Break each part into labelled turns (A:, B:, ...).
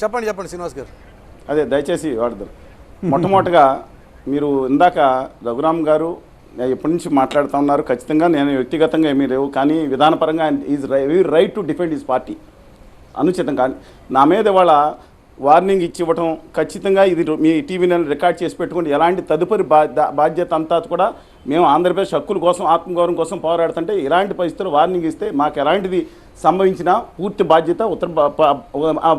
A: చెప్పండి చెప్పండి శ్రీనివాస్ గారు.
B: అదే దయచేసి వాడదాం మొట్టమొదటిగా మీరు ఇందాక రఘురామ్ గారు ఎప్పటి నుంచి మాట్లాడుతూ ఉన్నారు ఖచ్చితంగా నేను వ్యక్తిగతంగా ఏమీ లేవు కానీ విధానపరంగా his right to defend his party. అనుచితం కానీ నా మీద ఇవాళ వార్నింగ్ ఇచ్చివ్వటం ఖచ్చితంగా ఇది మీ టీవీ నేను రికార్డ్ చేసి పెట్టుకుంటే ఎలాంటి తదుపరి బాధ్యత అంతా కూడా మేము ఆంధ్రప్రదేశ్ హక్కుల కోసం ఆత్మగౌరవం కోసం పోరాడుతుంటే ఇలాంటి పరిస్థితులు వార్నింగ్ ఇస్తే మాకు ఎలాంటిది సంభవించిన పూర్తి బాధ్యత ఉత్తర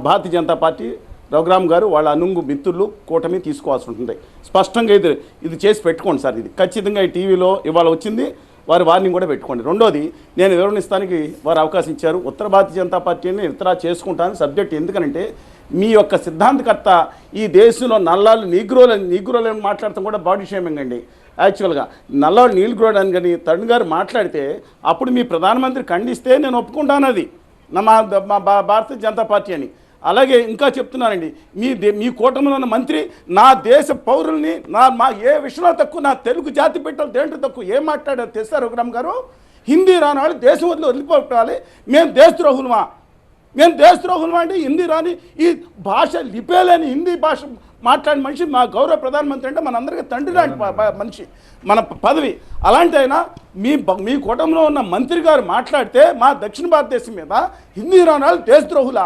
B: భారతీయ జనతా పార్టీ రఘురామ్ గారు వాళ్ళ అనుంగు మిత్రులు కూటమి తీసుకోవాల్సి ఉంటుంది. స్పష్టంగా ఇది ఇది చేసి పెట్టుకోండి సార్ ఇది. ఖచ్చితంగా ఈ టీవీలో ఇవాళ వచ్చింది వారి వారిని కూడా పెట్టుకోండి. రెండోది నేను వివరణిస్తానికి వారు అవకాశం ఇచ్చారు. ఉత్తర భారతీయ జనతా పార్టీని ఇతర చేసుకుంటాను సబ్జెక్ట్ ఎందుకనంటే మీ యొక్క సిద్ధాంతకర్త ఈ దేశంలో నల్లాలు నీగ్రోలు నీగ్రోలు మాట్లాడటం కూడా బాడీ షేమింగ్ అండి. యాక్చువల్గా నల్లాలు నీళ్ళు అని కానీ తరుణ్ గారు మాట్లాడితే అప్పుడు మీ ప్రధానమంత్రి ఖండిస్తే నేను ఒప్పుకుంటాను అది. నా మా మా భా- భారతీయ జనతా పార్టీ అని. అలాగే ఇంకా చెప్తున్నానండి మీ దే మీ కూటమిలో ఉన్న మంత్రి నా దేశ పౌరుల్ని నా మా ఏ విషయంలో తక్కువ నా తెలుగు జాతి బిడ్డలు దేంట్లో తక్కువ ఏం మాట్లాడారు తెస్తారు రఘురామ్ గారు? హిందీ రాని వాళ్ళు దేశం వదిలి వదిలిపోవాలి మేము దేశద్రోహులమా? మేము దేశద్రోహులు అంటే హిందీ రాని ఈ భాష లిపేలేని హిందీ భాష మాట్లాడిన మనిషి మా గౌరవ ప్రధానమంత్రి అంటే మనందరికీ తండ్రి లాంటి మనిషి మన పదవి. అలాంటి అయినా మీ మీ కూటమిలో ఉన్న మంత్రి గారు మాట్లాడితే మా దక్షిణ భారతదేశం మీద హిందీ రాని దేశద్రోహులా.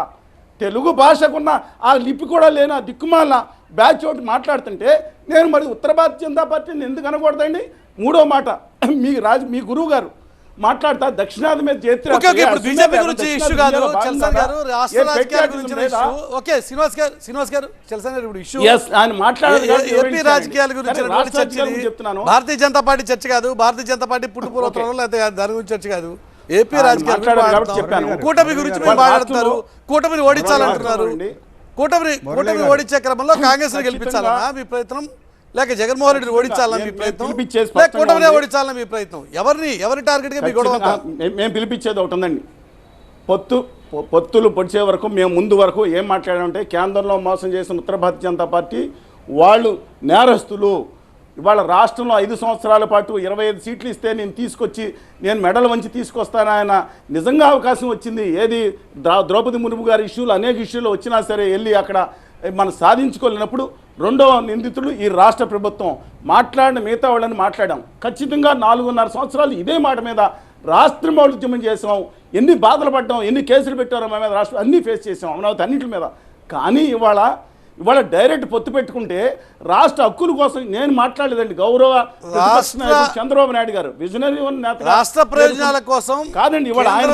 B: తెలుగు భాషకున్న ఆ లిపి కూడా లేని ఆ దిక్కుమాల బ్యాచ్ ఒకటి మాట్లాడుతుంటే నేను మరి ఉత్తర భారతీయ జనతా పార్టీని ఎందుకు అనకూడదండి? మూడో మాట మీ రాజు మీ గురువు గారు మాట్లాడతా. దక్షిణాది మీద
A: బీజేపీ గురించి ఇష్యూ కాదు. చల్సాన్ గారు రాష్ట్ర రాజకీయాల ఇష్యూ. ఓకే శ్రీనివాస్ గారు శ్రీనివాస్ గారు చల్సాన్ గారు ఇప్పుడు ఇష్యూ.
B: ఆయన మాట్లాడారు
A: ఏపీ. రాజకీయాల గురించి
B: గురించి చెప్తున్నాను.
A: భారతీయ జనతా పార్టీ చర్చ కాదు భారతీయ జనతా పార్టీ పుట్టుపూర్వత్రంలో లేకపోతే దాని గురించి చర్చ కాదు. ఏపీ రాజకీయాల గురించి.
B: చెప్పాను.
A: కూటమి గురించి మాట్లాడుతున్నారు. కూటమిని ఓడించాలంటున్నారు. కూటమిని కూటమిని ఓడించే క్రమంలో కాంగ్రెస్ గెలిపించాలన్నా మీ ప్రయత్నం లేక జగన్మోహన్ రెడ్డిని ఓడించాలన్నా మీ ప్రయత్నం? లేక కూటమినే
B: ఉంది.
A: ఓడించాలన్నా మీ ప్రయత్నం? ఎవరిని? ఎవరి టార్గెట్గా మీ గొడవ
B: మేము పిలిపించేది ఒకటి ఉందండి. పొత్తు పొత్తులు పొడిచే వరకు మేము ముందు వరకు ఏం మాట్లాడామంటే కేంద్రంలో మోసం చేసిన ఉత్తర భారతీయ జనతా పార్టీ వాళ్ళు నేరస్తులు. ఇవాళ రాష్ట్రంలో ఐదు సంవత్సరాల పాటు ఇరవై ఐదు సీట్లు ఇస్తే నేను తీసుకొచ్చి నేను మెడల్ వంచి తీసుకొస్తాను ఆయన. నిజంగా అవకాశం వచ్చింది. ఏది ద్రౌ- ద్రౌపది ముర్ము గారి ఇష్యూలు అనేక ఇష్యూలు వచ్చినా సరే వెళ్ళి అక్కడ మనం సాధించుకోలేనప్పుడు రెండవ నిందితుడు ఈ రాష్ట్ర ప్రభుత్వం. మాట్లాడిన మిగతా వాళ్ళని మాట్లాడాం. ఖచ్చితంగా నాలుగున్నర సంవత్సరాలు ఇదే మాట మీద రాష్ట్ర ఉద్యమం చేసాం. ఎన్ని బాధలు పడ్డాం ఎన్ని కేసులు పెట్టారో మా మీద రాష్ట్రం అన్నీ ఫేస్ చేసాం అమరావతి అన్నింటి మీద. కానీ ఇవాళ ఇవాళ డైరెక్ట్ పొత్తు పెట్టుకుంటే రాష్ట్ర హక్కుల కోసం నేను మాట్లాడలేదండి. గౌరవ చంద్రబాబు నాయుడు గారు. విజనరీ నేత
A: రాష్ట్ర ప్రయోజనాల కోసం
B: కాదండి ఇవాళ ఆయన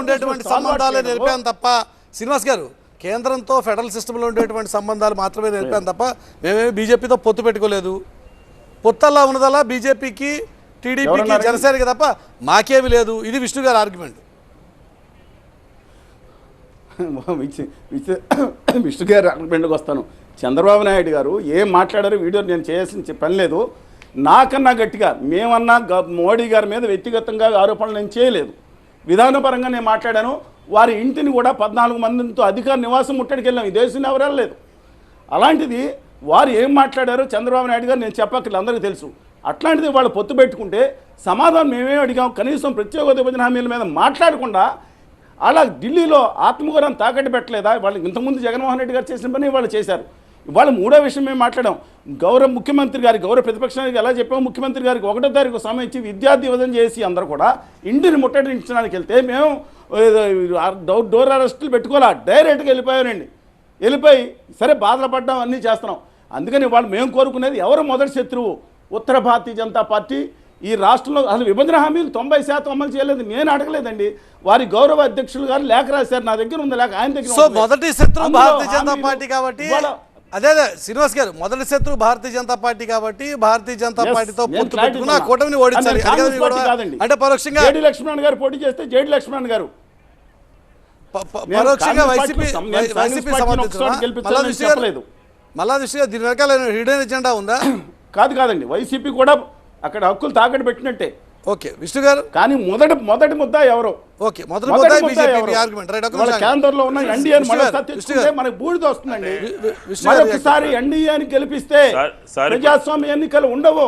A: ఉండేటువంటి సంబంధాలే తప్ప శ్రీనివాస్ గారు కేంద్రంతో ఫెడరల్ సిస్టంలో ఉండేటువంటి సంబంధాలు మాత్రమే నిలిపాం తప్ప మేమేమి బీజేపీతో పొత్తు పెట్టుకోలేదు. పొత్తల్లా ఉన్నదల్లా బీజేపీకి టీడీపీకి? జనసేనకి తప్ప మాకేమీ లేదు. ఇది విష్ణు గారి ఆర్గ్యుమెంట్
B: విష్ణు గారి అగ్రిమెంట్కి వస్తాను. చంద్రబాబు నాయుడు గారు ఏం మాట్లాడారో వీడియో నేను చేయాల్సిన పని లేదు. నాకన్నా గట్టిగా మేమన్నా గ- మోడీ గారి మీద వ్యక్తిగతంగా ఆరోపణలు నేను చేయలేదు. విధానపరంగా నేను మాట్లాడాను. వారి ఇంటిని కూడా పద్నాలుగు మందితో అధికార నివాసం ముట్టడికి వెళ్ళాం. ఈ దేశంలో ఎవరు వెళ్ళలేదు. అలాంటిది వారు ఏం మాట్లాడారో చంద్రబాబు నాయుడు గారు నేను చెప్పక్కర్లేదు అందరికీ తెలుసు. అట్లాంటిది వాళ్ళు పొత్తు పెట్టుకుంటే సమాధానం మేమే అడిగాం. కనీసం ప్రత్యేక విభజన హామీల మీద మాట్లాడకుండా అలా ఢిల్లీలో ఆత్మగౌరవం తాకట్టు పెట్టలేదా? వాళ్ళు ఇంతకుముందు జగన్మోహన్ రెడ్డి గారు చేసిన పని వాళ్ళు చేశారు. ఇవాళ మూడో విషయం మేము మాట్లాడాం. గౌరవ ముఖ్యమంత్రి గారికి గౌరవ ప్రతిపక్ష నాయకుడికి ఎలా చెప్పాము ముఖ్యమంత్రి గారికి ఒకటో తారీఖు సమయం ఇచ్చి విద్యార్థి యువజన చేసి అందరూ కూడా ఇంటిని ముట్టడించడానికి వెళ్తే మేము డోర్ అరెస్టులు పెట్టుకోవాలా. డైరెక్ట్గా వెళ్ళిపోయానండి. వెళ్ళిపోయి సరే బాధలు పడ్డాం అన్నీ చేస్తున్నాం. అందుకని వాళ్ళు మేము కోరుకునేది ఎవరు మొదటి శత్రువు? ఉత్తర భారతీయ జనతా పార్టీ. ఈ రాష్ట్రంలో అసలు విభజన హామీలు తొంభై శాతం అమలు చేయలేదు. నేను అడగలేదండి. వారి గౌరవ అధ్యక్షులు గారు లేఖ రాశారు. నా దగ్గర ఉంది లేఖ ఆయన దగ్గర.
A: మొదటి శత్రువు భారతీయ జనతా పార్టీ కాబట్టి అదే అదే శ్రీనివాస్ గారు మొదటి శత్రువు భారతీయ జనతా పార్టీ కాబట్టి భారతీయ జనతా పార్టీతో పొత్తు పెట్టుకున్న. కూటమిని ఓడించాలి.
B: అంటే
A: పరోక్షంగా
B: జేడి లక్ష్మణ్ గారు పోటీ చేస్తే జేడి లక్ష్మణ్ గారు.
A: పరోక్షంగా వైసీపీ. మళ్ళా దృష్టిగా దీని వెనకాల హిడెన్ ఎజెండా ఉందా?
B: కాదు కాదండి. వైసీపీ కూడా అక్కడ హక్కులు తాకట్టు పెట్టినట్టే.
A: ఓకే విష్ణు గారు?
B: కానీ మొదటి మొదటి ముద్ద ఎవరు?
A: ఓకే మొదటి
B: ముద్ద
A: బీజేపీ
B: ఎవరు?
A: ఆర్గ్యుమెంట్ రైట్
B: వాళ్ళ కేంద్రంలో ఉన్న ఎన్డీఏ
A: గారు.
B: మనకు బూడిద వస్తుందండి మరొకసారి ఎన్డీఏని గెలిపిస్తే
C: సార్- సార్. ఇప్పుడు-
B: ప్రజాస్వామ్య ఎన్నికలు ఉండవు.